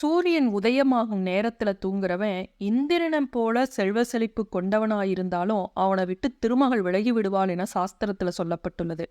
சூரியன் உதயமாகும் நேரத்துல தூங்குறவன் இந்திரனம் போல செல்வ செழிப்பு கொண்டவனாயிருந்தாலும் அவனை விட்டு திருமகள் விலகி விடுவாள் என சாஸ்திரத்துல சொல்லப்பட்டுள்ளது.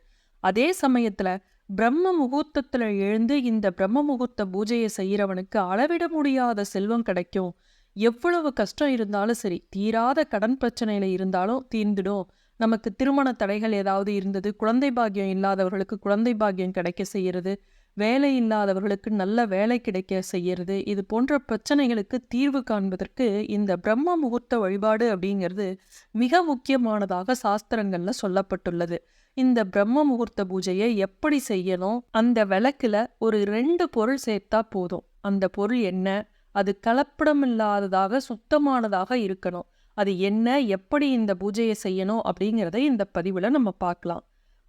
அதே சமயத்துல பிரம்ம முகூர்த்தத்துல எழுந்து இந்த பிரம்ம முகூர்த்த பூஜையை செய்யறவனுக்கு அளவிட முடியாத செல்வம் கிடைக்கும். எவ்வளவு கஷ்டம் இருந்தாலும் சரி தீராத கடன் பிரச்சனையில இருந்தாலும் தீர்ந்துடும். நமக்கு திருமண தடைகள் ஏதாவது இருந்தது குழந்தை பாக்கியம் இல்லாதவர்களுக்கு குழந்தை பாக்கியம் கிடைக்க செய்யறது வேலை இல்லாதவர்களுக்கு நல்ல வேலை கிடைக்க செய்யறது இது போன்ற பிரச்சனைகளுக்கு தீர்வு காண்பதற்கு இந்த பிரம்ம முகூர்த்த வழிபாடு அப்படிங்கிறது மிக முக்கியமானதாக சாஸ்திரங்கள்ல சொல்லப்பட்டுள்ளது. இந்த பிரம்ம முகூர்த்த பூஜையை எப்படி செய்யணும்? அந்த விளக்குல ஒரு ரெண்டு பொருள் சேர்த்தா போதும். அந்த பொருள் என்ன? அது கலப்படம் இல்லாததாக சுத்தமானதாக இருக்கணும். அது என்ன? எப்படி இந்த பூஜையை செய்யணும்? அப்படிங்கிறத இந்த பதிவுல நம்ம பார்க்கலாம்.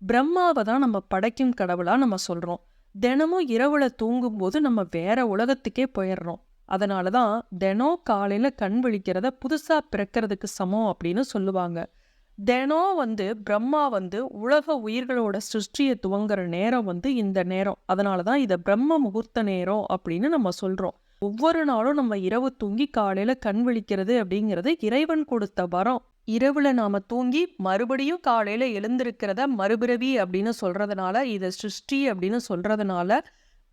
பிரம்மாவை தான் நம்ம படைக்கும் கடவுளா நம்ம சொல்றோம். தினமும் இரவுல தூங்கும்போது நம்ம வேற உலகத்துக்கே போயிடுறோம். அதனால தான் தினம் காலையில கண் விழிக்கிறத புதுசா பிறக்கிறதுக்கு சமம் அப்படின்னு சொல்லுவாங்க. தினம் வந்து பிரம்மா வந்து உலக உயிர்களோட சிருஷ்டியை துவங்குற நேரம் வந்து இந்த நேரம். அதனால தான் இதை பிரம்ம முகூர்த்த நேரம் அப்படின்னு நம்ம சொல்றோம். ஒவ்வொரு நாளும் நம்ம இரவு தூங்கி காலையில கண் விழிக்கிறது அப்படிங்கிறது இறைவன் கொடுத்த வரம். இரவுல நாம தூங்கி மறுபடியும் காலையில எழுந்திருக்கிறத மறுபிறவி அப்படின்னு சொல்றதுனால இதை சிருஷ்டி அப்படின்னு சொல்றதுனால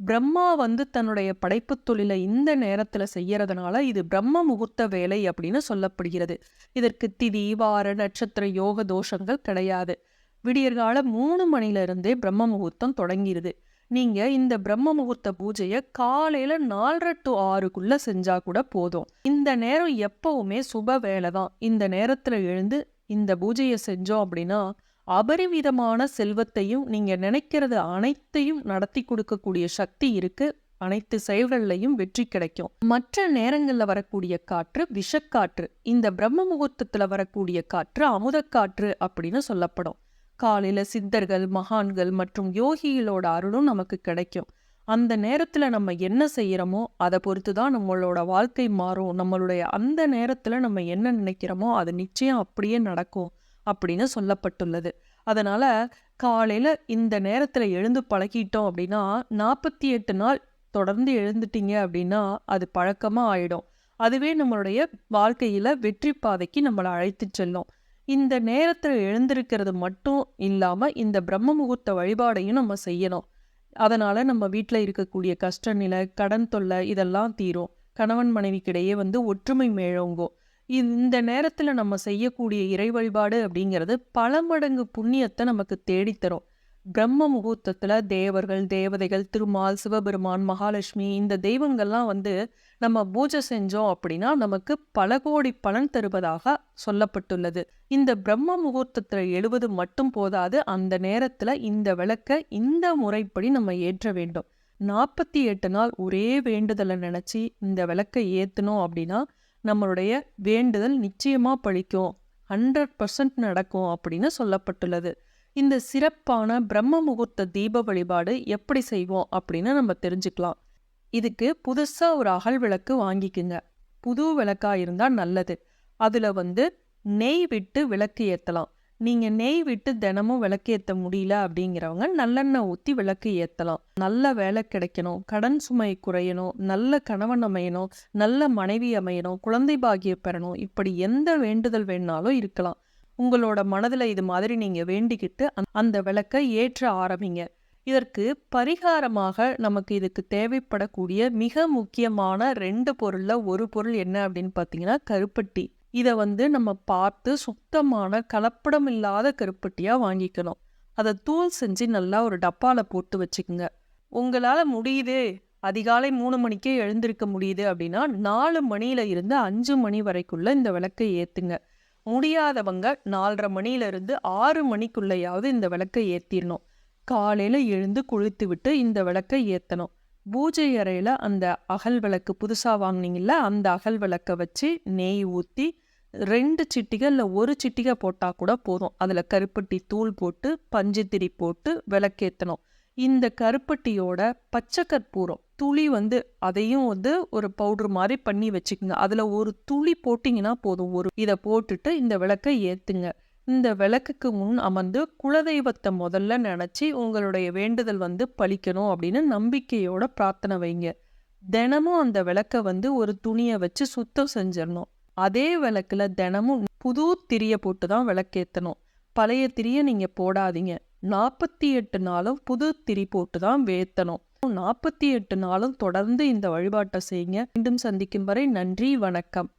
பிரம்மா வந்து தன்னுடைய படைப்புத் தொழிலை இந்த நேரத்துல செய்யறதுனால இது பிரம்ம முகூர்த்த வேலை அப்படின்னு சொல்லப்படுகிறது. இதற்கு திதி வார நட்சத்திர யோக தோஷங்கள் கிடையாது. விடியற்கால மூணு மணில இருந்தே பிரம்ம முகூர்த்தம் தொடங்கிடுது நீங்க இந்த பிரம்ம முகூர்த்த பூஜையை காலையில நாலரை டு ஆறுக்குள்ள செஞ்சா கூட போதும். இந்த நேரம் எப்பவுமே சுப வேலை தான். இந்த நேரத்துல எழுந்து இந்த பூஜையை செஞ்சோம் அப்படின்னா அபரிவிதமான செல்வத்தையும் நீங்க நினைக்கிறது அனைத்தையும் நடத்தி கொடுக்கக்கூடிய சக்தி இருக்கு. அனைத்து செயல்கள்லையும் வெற்றி கிடைக்கும். மற்ற நேரங்கள்ல வரக்கூடிய காற்று விஷக்காற்று. இந்த பிரம்ம முகூர்த்தத்தில் வரக்கூடிய காற்று அமுதக்காற்று அப்படின்னு சொல்லப்படும். காலையில் சித்தர்கள் மகான்கள் மற்றும் யோகிகளோட அருளும் நமக்கு கிடைக்கும். அந்த நேரத்தில் நம்ம என்ன செய்யறோமோ அதை பொறுத்து தான் நம்மளோட வாழ்க்கை மாறும். நம்மளுடைய அந்த நேரத்தில் நம்ம என்ன நினைக்கிறோமோ அது நிச்சயம் அப்படியே நடக்கும் அப்படின்னு சொல்லப்பட்டுள்ளது. அதனால காலையில் இந்த நேரத்தில் எழுந்து பழகிட்டோம் அப்படின்னா நாற்பத்தி எட்டு நாள் தொடர்ந்து எழுந்துட்டீங்க அப்படின்னா அது பழக்கமாக ஆயிடும். அதுவே நம்மளுடைய வாழ்க்கையில் வெற்றி பாதைக்கு நம்மளை அழைத்து செல்லும். இந்த நேரத்தில் எழுந்திருக்கிறது மட்டும் இல்லாமல் இந்த பிரம்ம முகூர்த்த வழிபாடையும் நம்ம செய்யணும். அதனால் நம்ம வீட்டில் இருக்கக்கூடிய கஷ்ட நிலை கடன் தொல்லை இதெல்லாம் தீரும். கணவன் மனைவிக்கிடையே வந்து ஒற்றுமை மேழோங்கும் இந்த நேரத்தில் நம்ம செய்யக்கூடிய இறை வழிபாடு அப்படிங்கிறது பல மடங்கு புண்ணியத்தை நமக்கு தேடித்தரும். பிரம்ம முகூர்த்தத்துல தேவர்கள் தேவதைகள் திருமால் சிவபெருமான் மகாலட்சுமி இந்த தெய்வங்கள்லாம் வந்து நம்ம பூஜை செஞ்சோம் அப்படின்னா நமக்கு பல கோடி பலன் தருவதாக சொல்லப்பட்டுள்ளது. இந்த பிரம்ம முகூர்த்தத்துல எழுவது மட்டும் போதாது அந்த நேரத்துல இந்த விளக்க இந்த முறைப்படி நம்ம ஏற்ற வேண்டும். நாற்பத்தி எட்டு நாள் ஒரே வேண்டுதலை நினைச்சு இந்த விளக்கை ஏத்தணும் அப்படின்னா நம்மளுடைய வேண்டுதல் நிச்சயமா பழிக்கும் ஹண்ட்ரட் பர்சன்ட் நடக்கும் அப்படின்னு சொல்லப்பட்டுள்ளது. இந்த சிறப்பான பிரம்ம முகூர்த்த தீப வழிபாடு எப்படி செய்வோம் அப்படின்னு நம்ம தெரிஞ்சுக்கலாம். இதுக்கு புதுசா ஒரு அகல் விளக்கு வாங்கிக்குங்க. புது விளக்கா இருந்தா நல்லது. அதுல வந்து நெய் விட்டு விளக்கு ஏத்தலாம். நீங்க நெய் விட்டு தினமும் விளக்கு ஏத்த முடியல அப்படிங்கிறவங்க நல்லெண்ணெய் ஊத்தி விளக்கு ஏத்தலாம். நல்ல வேலை கிடைக்கணும். கடன் சுமை குறையணும். நல்ல கணவன் அமையணும். நல்ல மனைவி அமையணும். குழந்தை பாகிய பெறணும். இப்படி எந்த வேண்டுதல் வேணாலும் இருக்கலாம். உங்களோட மனதில் இது மாதிரி நீங்கள் வேண்டிக்கிட்டு அந்த விளக்கை ஏற்ற ஆரம்பிங்க. இதற்கு பரிகாரமாக நமக்கு இதுக்கு தேவைப்படக்கூடிய மிக முக்கியமான ரெண்டு பொருளில் ஒரு பொருள் என்ன அப்படின்னு பார்த்தீங்கன்னா கருப்பட்டி. இதை வந்து நம்ம பார்த்து சுத்தமான கலப்படம் இல்லாத கருப்பட்டியாக வாங்கிக்கணும். அதை தூள் செஞ்சு நல்லா ஒரு டப்பாவில் போட்டு வச்சுக்கோங்க. உங்களால் முடியுது அதிகாலை மூணு மணிக்கே எழுந்திருக்க முடியுது அப்படின்னா நாலு மணியில இருந்து அஞ்சு மணி வரைக்குள்ள இந்த விளக்கை ஏற்றுங்க முடியாதவங்க நாலரை மணியிலிருந்து ஆறு மணிக்குள்ளேயாவது இந்த விளக்கை ஏற்றிடணும் காலையில் எழுந்து குளித்து விட்டு இந்த விளக்கை ஏற்றணும் பூஜை அறையில் அந்த அகல் விளக்கு புதுசாக வாங்கினீங்கள அந்த அகல் விளக்க வச்சு நெய் ஊற்றி ரெண்டு சிட்டிகை இல்லை ஒரு சிட்டிகை போட்டால் கூட போதும். அதில் கருப்பட்டி தூள் போட்டு பஞ்சுத்திரி போட்டு விளக்கேற்றணும் இந்த கருப்பட்டியோட பச்சை கற்பூரம் துளி வந்து அதையும் வந்து ஒரு பவுடர் மாதிரி பண்ணி வச்சுக்கோங்க. அதில் ஒரு துளி போட்டிங்கன்னா போதும். ஒரு இதை போட்டுட்டு இந்த விளக்கை ஏற்றுங்க இந்த விளக்குக்கு முன் அமர்ந்து குலதெய்வத்தை முதல்ல நினச்சி உங்களுடைய வேண்டுதல் வந்து பழிக்கணும் அப்படின்னு நம்பிக்கையோட பிரார்த்தனை வைங்க. தினமும் அந்த விளக்கை வந்து ஒரு துணியை வச்சு சுத்தம் செஞ்சிடணும். அதே விளக்கில் தினமும் புது திரியை போட்டு தான் விளக்கேற்றணும் பழைய திரியை நீங்கள் போடாதீங்க. நாற்பத்தி எட்டு நாளும் புது திரி போட்டு தான் வேத்தணும். நாற்பத்தி எட்டு நாளும் தொடர்ந்து இந்த வழிபாட்டை செய்யுங்க. மீண்டும் சந்திக்கும் வரை நன்றி வணக்கம்.